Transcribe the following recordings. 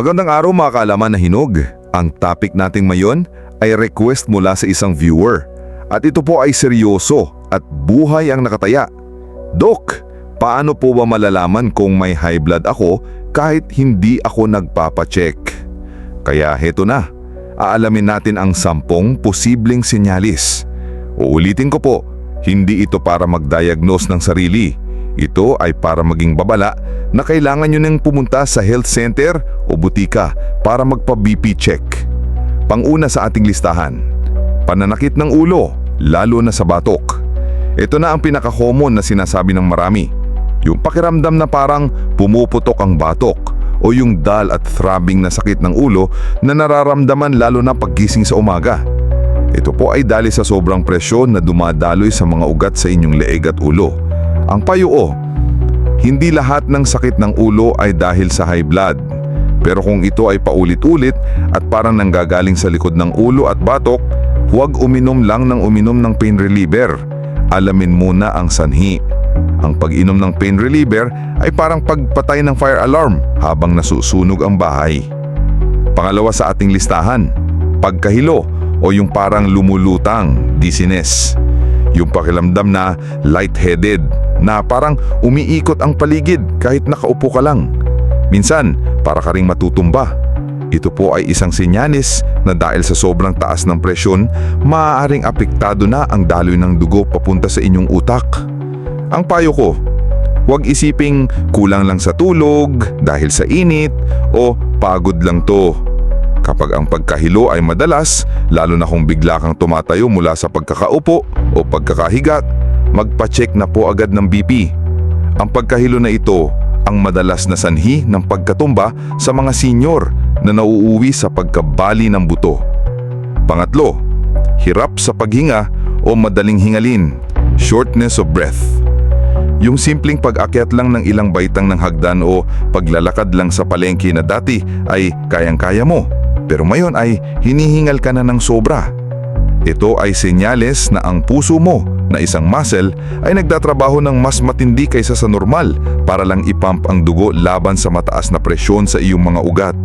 Magandang araw mga kaalaman na hinog. Ang topic nating mayon ay request mula sa isang viewer. At ito po ay seryoso at buhay ang nakataya. Dok, paano po ba malalaman kung may high blood ako kahit hindi ako nagpapacheck? Kaya heto na, aalamin natin ang sampung posibleng sinyalis. Uulitin ko po, hindi ito para mag-diagnose ng sarili. Ito ay para maging babala na kailangan nyo nang pumunta sa health center o butika para magpa-BP check. Panguna sa ating listahan, pananakit ng ulo, lalo na sa batok. Ito na ang pinaka-common na sinasabi ng marami. Yung pakiramdam na parang pumuputok ang batok o yung dull at throbbing na sakit ng ulo na nararamdaman lalo na paggising sa umaga. Ito po ay dali sa sobrang presyon na dumadaloy sa mga ugat sa inyong leeg at ulo. Ang payoo, hindi lahat ng sakit ng ulo ay dahil sa high blood. Pero kung ito ay paulit-ulit at parang nanggagaling sa likod ng ulo at batok, huwag uminom lang ng uminom ng pain reliever. Alamin muna ang sanhi. Ang pag-inom ng pain reliever ay parang pagpatay ng fire alarm habang nasusunog ang bahay. Pangalawa sa ating listahan, pagkahilo o yung parang lumulutang, dizziness. Yung pakilamdam na lightheaded, na parang umiikot ang paligid kahit nakaupo ka lang. Minsan, para ka ring matutumba. Ito po ay isang sinyanis na dahil sa sobrang taas ng presyon, maaaring apektado na ang daloy ng dugo papunta sa inyong utak. Ang payo ko, huwag isiping kulang lang sa tulog, dahil sa init, o pagod lang to. Kapag ang pagkahilo ay madalas, lalo na kung bigla kang tumatayo mula sa pagkakaupo o pagkakahiga, magpa-check na po agad ng BP. Ang pagkahilo na ito ang madalas na sanhi ng pagkatumba sa mga senior na nauuwi sa pagkabali ng buto. Pangatlo, hirap sa paghinga o madaling hingalin, shortness of breath. Yung simpleng pag-akyat lang ng ilang baitang ng hagdan o paglalakad lang sa palengke na dati ay kayang-kaya mo, pero ngayon ay hinihingal ka na ng sobra. Ito ay senyales na ang puso mo na isang muscle ay nagtatrabaho ng mas matindi kaysa sa normal para lang ipump ang dugo laban sa mataas na presyon sa iyong mga ugat.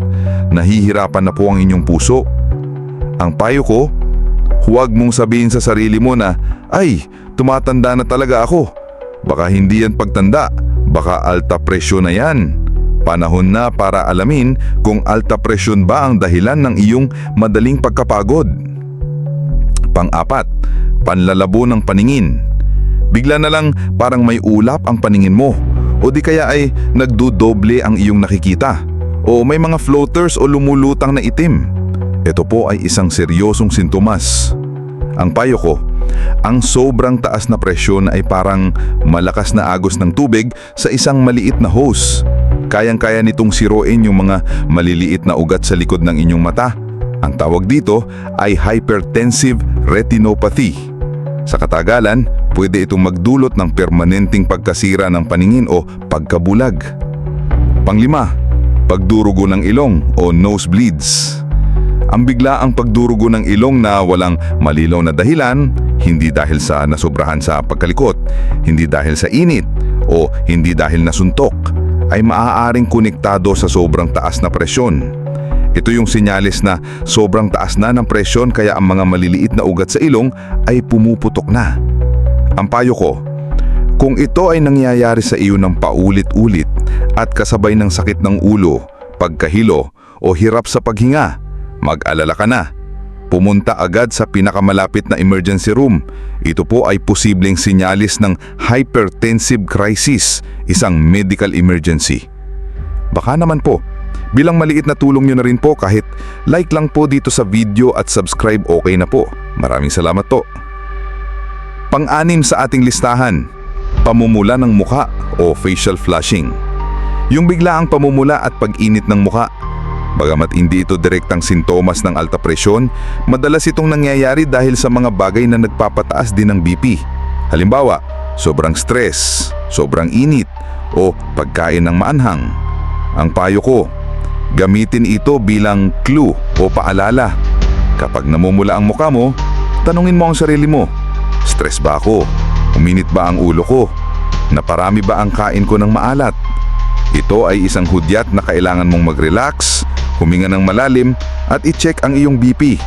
Nahihirapan na po ang inyong puso. Ang payo ko, huwag mong sabihin sa sarili mo na, ay, tumatanda na talaga ako. Baka hindi yan pagtanda, baka alta presyon na yan. Panahon na para alamin kung alta presyon ba ang dahilan ng iyong madaling pagkapagod. Pang-apat, panlalabo ng paningin. Bigla na lang parang may ulap ang paningin mo o di kaya ay nagdudoble ang iyong nakikita o may mga floaters o lumulutang na itim. Ito po ay isang seryosong sintomas. Ang payo ko, ang sobrang taas na presyon ay parang malakas na agos ng tubig sa isang maliit na hose. Kayang-kaya nitong siroin yung mga maliliit na ugat sa likod ng inyong mata. Ang tawag dito ay hypertensive retinopathy. Sa katagalan, pwede itong magdulot ng permanenteng pagkasira ng paningin o pagkabulag. Panglima, pagdurugo ng ilong o nosebleeds. Ang biglaang pagdurugo ng ilong na walang malilaw na dahilan, hindi dahil sa nasobrahan sa pagkalikot, hindi dahil sa init, o hindi dahil nasuntok, ay maaaring konektado sa sobrang taas na presyon. Ito yung sinyalis na sobrang taas na ng presyon kaya ang mga maliliit na ugat sa ilong ay pumuputok na. Ang payo ko, kung ito ay nangyayari sa iyo ng paulit-ulit at kasabay ng sakit ng ulo, pagkahilo o hirap sa paghinga, mag-alala ka na. Pumunta agad sa pinakamalapit na emergency room. Ito po ay posibleng sinyalis ng hypertensive crisis, isang medical emergency. Baka naman po, bilang maliit na tulong nyo na rin po kahit like lang po dito sa video at subscribe okay na po. Maraming salamat po. Pang-anim sa ating listahan, pamumula ng muka o facial flushing. Yung biglaang pamumula at pag-init ng muka. Bagamat hindi ito direktang sintomas ng alta presyon, madalas itong nangyayari dahil sa mga bagay na nagpapataas din ng BP. Halimbawa, sobrang stress, sobrang init, o pagkain ng maanhang. Ang payo ko, gamitin ito bilang clue o paalala. Kapag namumula ang muka mo, tanungin mo ang sarili mo, stress ba ako? Uminit ba ang ulo ko? Naparami ba ang kain ko ng maalat? Ito ay isang hudyat na kailangan mong mag-relax, huminga ng malalim at i-check ang iyong BP.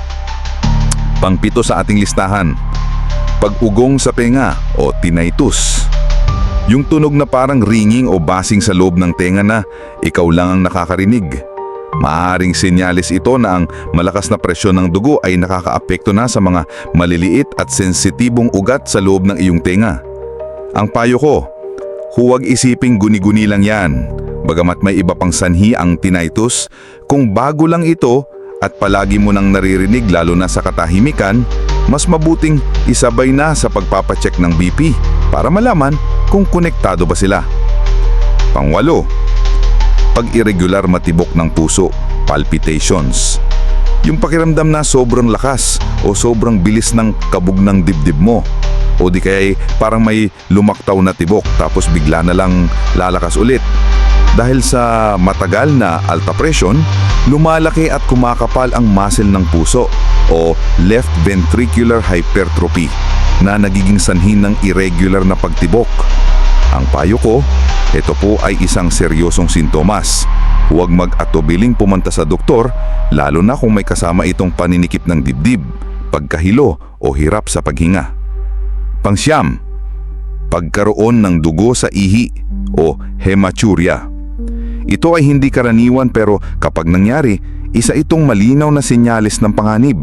Pangpito sa ating listahan, pag-ugong sa tenga o tinnitus. Yung tunog na parang ringing o basing sa loob ng tenga na ikaw lang ang nakakarinig. Maaring senyalis ito na ang malakas na presyon ng dugo ay nakakaapekto na sa mga maliliit at sensitibong ugat sa loob ng iyong tenga. Ang payo ko, huwag isiping guni-guni lang yan. Bagamat may iba pang sanhi ang tinnitus, kung bago lang ito at palagi mo nang naririnig lalo na sa katahimikan, mas mabuting isabay na sa pagpapacheck ng BP para malaman kung konektado ba sila. Pangwalo, pag-irregular matibok ng puso, palpitations. Yung pakiramdam na sobrang lakas o sobrang bilis ng kabog ng dibdib mo. O di kaya parang may lumaktaw na tibok tapos bigla na lang lalakas ulit. Dahil sa matagal na alta presyon, lumalaki at kumakapal ang muscle ng puso o left ventricular hypertrophy na nagiging sanhin ng irregular na pagtibok. Ang payo ko, ito po ay isang seryosong sintomas. Huwag mag-atubiling pumunta sa doktor lalo na kung may kasama itong paninikip ng dibdib, pagkahilo o hirap sa paghinga. Pangsyam, pagkaroon ng dugo sa ihi o hematuria. Ito ay hindi karaniwan pero kapag nangyari, isa itong malinaw na senyales ng panganib.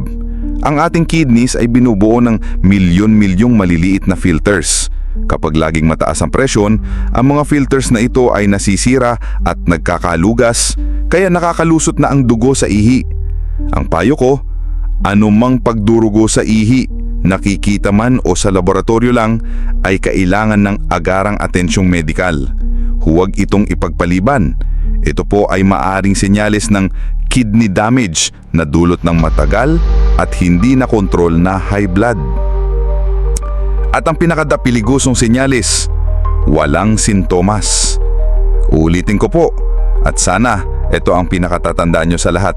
Ang ating kidneys ay binubuo ng milyon-milyong maliliit na filters. Kapag laging mataas ang presyon, ang mga filters na ito ay nasisira at nagkakalugas, kaya nakakalusot na ang dugo sa ihi. Ang payo ko, anumang pagdurugo sa ihi, nakikita man o sa laboratorio lang, ay kailangan ng agarang atensyong medikal. Huwag itong ipagpaliban. Ito po ay maaring senyales ng kidney damage na dulot ng matagal at hindi na kontrol na high blood. At ang pinakadapiligusong senyalis, walang sintomas. Ulitin ko po, at sana ito ang pinakatatandaan nyo sa lahat.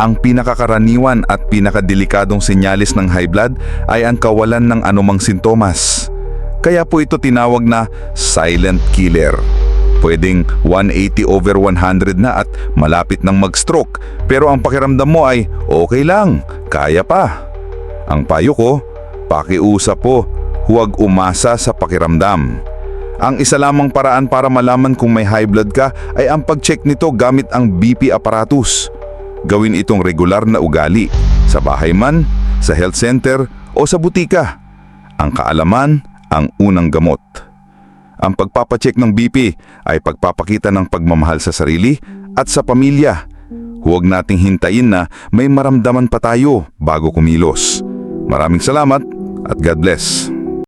Ang pinakakaraniwan at pinakadelikadong senyalis ng high blood ay ang kawalan ng anumang sintomas. Kaya po ito tinawag na silent killer. Pwedeng 180 over 100 na at malapit ng mag-stroke pero ang pakiramdam mo ay okay lang, kaya pa. Ang payo ko, pakiusap po, huwag umasa sa pakiramdam. Ang isa lamang paraan para malaman kung may high blood ka ay ang pag-check nito gamit ang BP apparatus. Gawin itong regular na ugali, sa bahay man, sa health center o sa butika. Ang kaalaman, ang unang gamot. Ang pagpapacheck ng BP ay pagpapakita ng pagmamahal sa sarili at sa pamilya. Huwag nating hintayin na may maramdaman pa tayo bago kumilos. Maraming salamat at God bless.